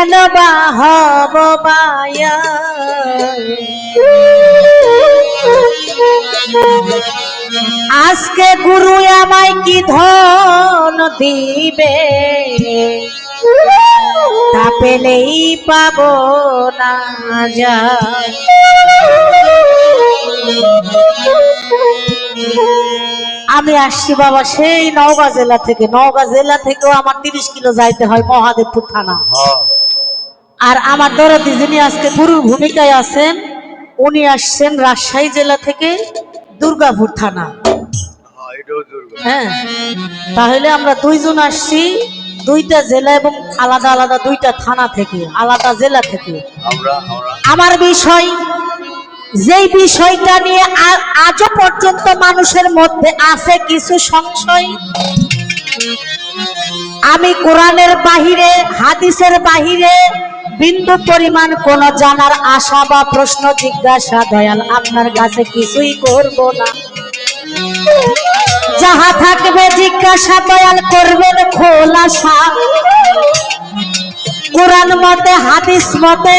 কেন আজকে গুরু আমায় কি ধন দিবে? তা পেলেই পাব না যা আমি আসছি বাবা সেই নওগাঁ জেলা থেকে। নওগাঁ জেলা থেকেও আমার তিরিশ কিলো যাইতে হয় মহাদেবপুর থানা। আর আমার দরদি যিনি আজকে গুরুর ভূমিকায় আছেন উনি আসছেন রাজশাহী জেলা থেকে দুর্গাপুর থানা। হ্যাঁ তাহলে আমরা দুইজন আসছি দুইটা জেলা এবং আলাদা আলাদা দুইটা থানা থেকে আলাদা জেলা থেকে। আমরা বিষয় যেই বিষয়টা নিয়ে আজও পর্যন্ত মানুষের মধ্যে আছে কিছু সংশয় আমি কোরআনের বাহিরে হাদিসের বাহিরে বিন্দু পরিমাণ কোন জানার আশা বা প্রশ্ন জিজ্ঞাসা, দয়াল, আপনার কাছে কিছুই করব না। যাহা থাকবে জিজ্ঞাসা, দয়াল, করবেন খোলাসা। কোরআন মতে, হাদিস মতে,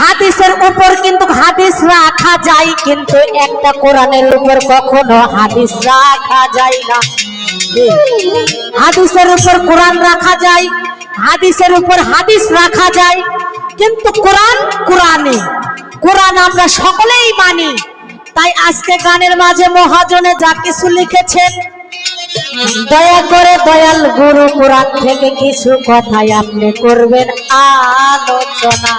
হাদিসের উপর কিন্তু হাদিস রাখা যায়, কিন্তু একটা কোরআনের উপর কখনো হাদিস রাখা যায় না। হাদিসের উপর কোরআন রাখা যায় হাদিসের উপর হাদিস রাখা যায়। কিন্তু কোরআন কোরআনে কোরআন আমরা সকলেই মানি। তাই আজকে গানের মাঝে মহাজনে যা কিছু লিখেছেন, দয়া করে দয়াল গুরু কোরআন থেকে কিছু কথাই আপনি করবেন আলোচনা।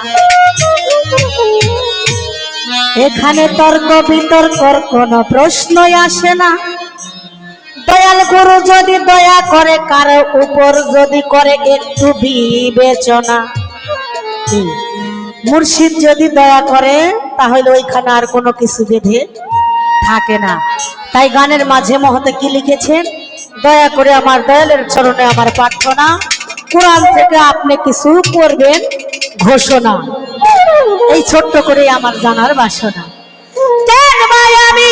এখানে তর্ক বিতর্কর কোনো প্রশ্নই আসে না। দয়াল গুরু যদি দয়া করে, কারও উপর যদি করে একটু বিবেচনা? মুর্শিদ যদি দয়া করে, তাহলে ওইখানে আর কোনো কিছু বেঁধে থাকে না। তাই গানের মাঝে মহতে কি লিখেছেন? দয়া করে আমার দয়ালের চরণে আমার প্রার্থনা, কোরআন থেকে আপনি কিছু করবেন ঘোষণা। এই ছোট্ট করে আমার জানার বাসনা। আমি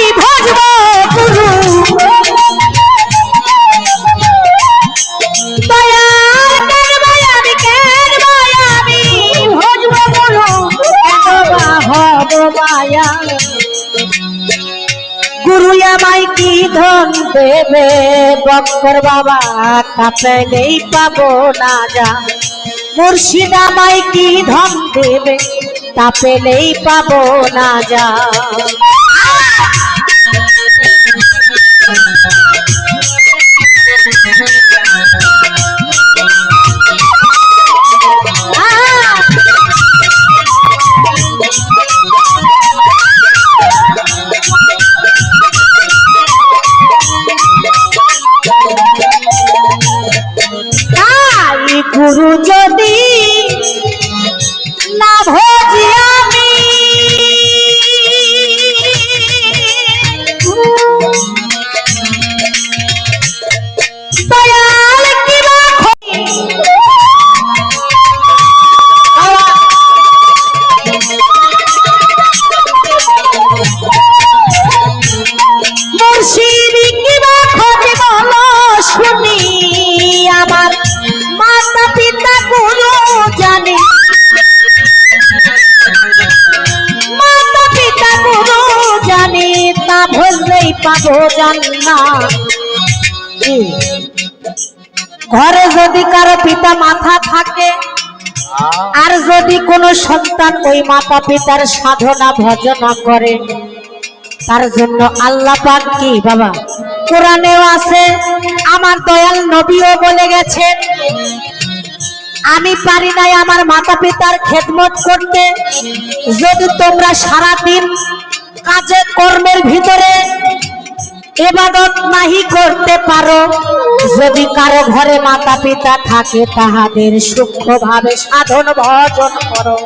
গুরু আমায় কি ধন দেবে? বক্কর বাবা কাপেলেই পাবো না যা। মুর্শিদ আমায় কি ধন দেবে? তা পেলেই পাবো না যা। তাই পাবো জান্না ঘরে যদি কারও পিতা মাথা থাকে, আর যদি কোনো সন্তান ওই মাতা পিতার সাধনা, ভজনা করে, তার জন্য আল্লাহ পাক কি বাবা? কোরআনেও আছে, আমার দয়াল নবীও বলে গেছেন, আমি পারি নাই আমার মাতা পিতার খেদমত করতে, যদি তোমরা সারাদিন কাজে কর্মের ভিতরে এবাদত নাহি করতে পারো। যদি কারও ঘরে মাতা পিতা থাকে, তাহাদের সূক্ষ্ম ভাবে সাধন ভজন করো।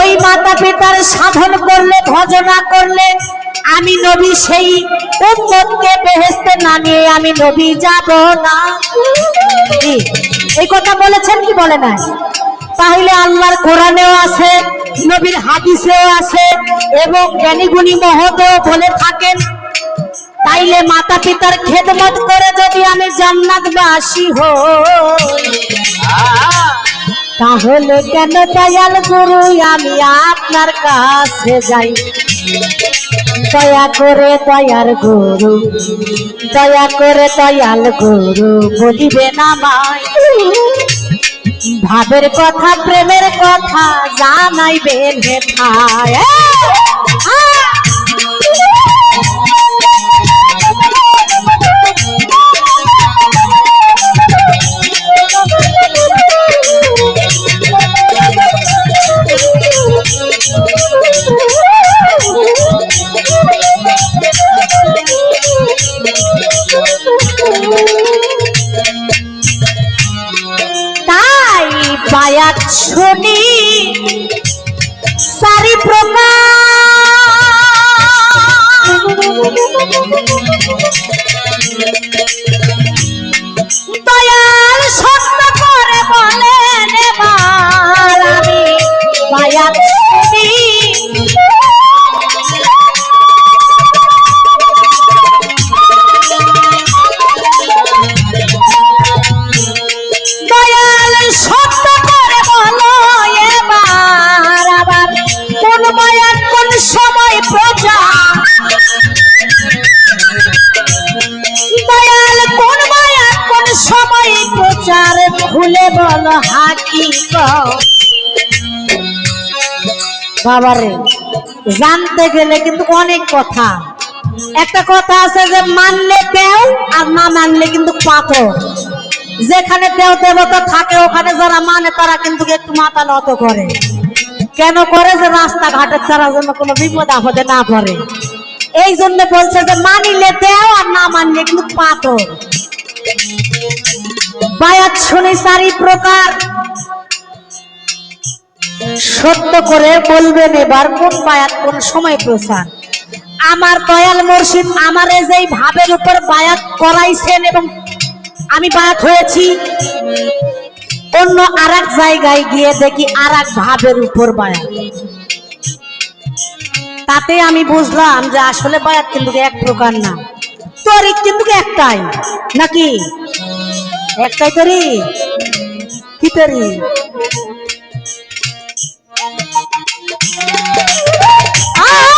ওই মাতা পিতার সাধন করলে, ভজনা করলে, আমি নবী সেই উম্মতকে বেহেস্তে না নিয়ে আমি নবী যাব না? এই কথা বলেছেন কি বলে না তাহলে আল্লাহর কোরআনেও আছে, নবীর হাদিসেও আছে, এবং জ্ঞানীগুণী মহতেও বলে থাকেন, তাইলে মাতা পিতার খেদমত করে যদি আমি জান্নাতবাসী হই, তাহলে কেন দয়াল গুরু আমি আপনার কাছে যাই? দয়া করে দয়ার গুরু, দয়া করে দয়াল গুরু বলিবে না আমায়। ভাবের কথা প্রেমের কথা জানাইবেন হে ভাই বায়াত বলো হাকি বাবারে, জানতে গেলে কিন্তু অনেক কথা। একটা কথা আছে যে, মানলে কেউ আর না মানলে কিন্তু পাথর। যেখানে দেও দেবতা থাকে, ওখানে যারা মানে তারা কিন্তু একটু মাথা নত করে। কেন করে যে, রাস্তাঘাটে তারা যেন কোনো বিপদ আপদে না পড়ে। এই জন্য বলছে যে, মানিলে দেও আর না মানলে কিন্তু পাথর। বায়াত শুনি চারি প্রকার। সত্য করে বলবেন এবার কোন বায়াত, কোন সময় প্রচার আমার দয়াল মুর্শিদ আমারে যেই ভাবের উপর বায়াত করাইছেন এবং আমি বায়াত হয়েছি, অন্য আর জায়গায় গিয়ে দেখি আর ভাবের উপর বায়াত। তাতে আমি বুঝলাম যে আসলে বায়াত কিন্তু এক প্রকার না। তরিক কিন্তু একটাই, নাকি? একটাই তরি? কি তরি? আ